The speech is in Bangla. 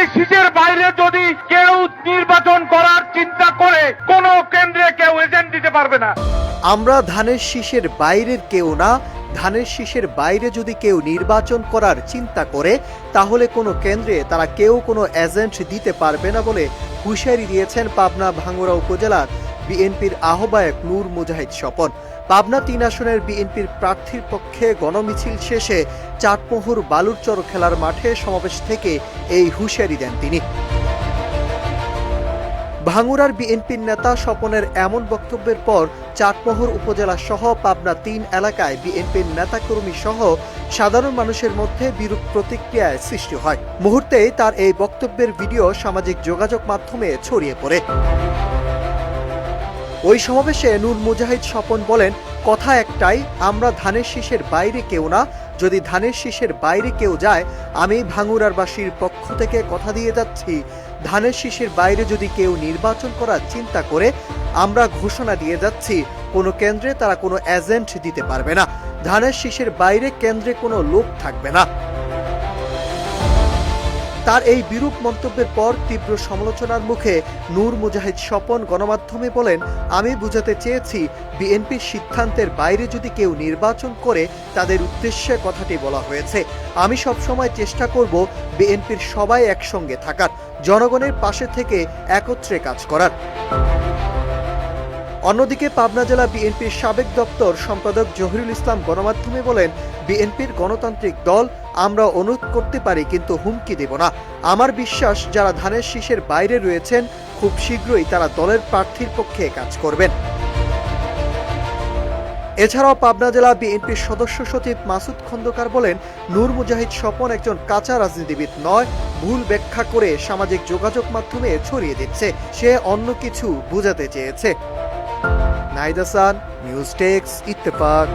ধানের সিটের বাইরে যদি কেউ নির্বাচন করার চিন্তা করে, কোন কেন্দ্রে কেউ এজেন্ট দিতে পারবে না। আমরা ধানের শীষের বাইরের কেউ না, ধানের শীষের বাইরে যদি কেউ নির্বাচন করার চিন্তা করে, তাহলে কোনো কেন্দ্রে তারা কেউ কোনো এজেন্ট দিতে পারবে না বলে হুঁশিয়ারি দিয়েছেন পাবনা ভাঙ্গুরা উপজেলার বিএনপির আহ্বায়ক নূর মুজাহিদ স্বপন। পাবনা তিন আসনের বিএনপির প্রার্থীর পক্ষে গণমিছিল শেষে চাটমোহর বালুরচর খেলার মাঠে সমাবেশ থেকে এই হুঁশিয়ারি দেন তিনি। ভাঙ্গুড়ার বিএনপির নেতা স্বপনের এমন বক্তব্যের পর চাটমোহর উপজেলা সহ পাবনা তিন এলাকায় বিএনপির নেতাকর্মী সহ সাধারণ মানুষের মধ্যে বিরূপ প্রতিক্রিয়ায় সৃষ্টি হয়। মুহূর্তেই তার এই বক্তব্যের ভিডিও সামাজিক যোগাযোগ মাধ্যমে ছড়িয়ে পড়ে। ওই সমাবেশে নূর মুজাহিদ স্বপন বলেন, কথা একটাই, আমরা ধানের শীষের বাইরে কেউ না। যদি ধানের শীষের বাইরে কেউ যায়, আমি ভাঙুরারবাসীর পক্ষ থেকে কথা দিয়ে যাচ্ছি। ধানের শীষের বাইরে যদি কেউ নির্বাচন করার চিন্তা করে, আমরা ঘোষণা দিয়ে যাচ্ছি। কোনো কেন্দ্রে তারা কোনো এজেন্ট দিতে পারবে না। ধানের শীষের বাইরে কেন্দ্রে কোনো লোক থাকবে না। তার এই বিরূপ মন্তব্যের পর তীব্র সমালোচনার মুখে নূর মুজাহিদ স্বপন গণমাধ্যমে বলেন, আমি বুঝাতে চেয়েছি বিএনপির সিদ্ধান্তের বাইরে যদি কেউ নির্বাচন করে, তাদের উদ্দেশ্যে কথাটি বলা হয়েছে। আমি সবসময় চেষ্টা করব বিএনপির সবাই একসঙ্গে থাকার, জনগণের পাশে থেকে একত্রে কাজ করার। অন্যদিকে পাবনা জেলা বিএনপির সাবেক দপ্তর সম্পাদক জহিরুল ইসলাম গণমাধ্যমে বলেন, বিএনপির গণতান্ত্রিক দল আমরা অনুরোধ করতে পারি, কিন্তু হুমকি দেব না। আমার বিশ্বাস, যারা ধানের শীষের বাইরে রয়েছেন, খুব শীঘ্রই তারা দলের প্রার্থীর পক্ষে কাজ করবেন। এছাড়াও পাবনা জেলা বিএনপির সদস্য সচিব মাসুদ খন্দকার বলেন, নূর মুজাহিদ স্বপন একজন কাঁচা রাজনীতিবিদ নয়, ভুল ব্যাখ্যা করে সামাজিক যোগাযোগ মাধ্যমে ছড়িয়ে দিচ্ছে। সে অন্য কিছু বুঝাতে চেয়েছে। নাইদাসান নিউজ টেক্স ইত্তেফাক।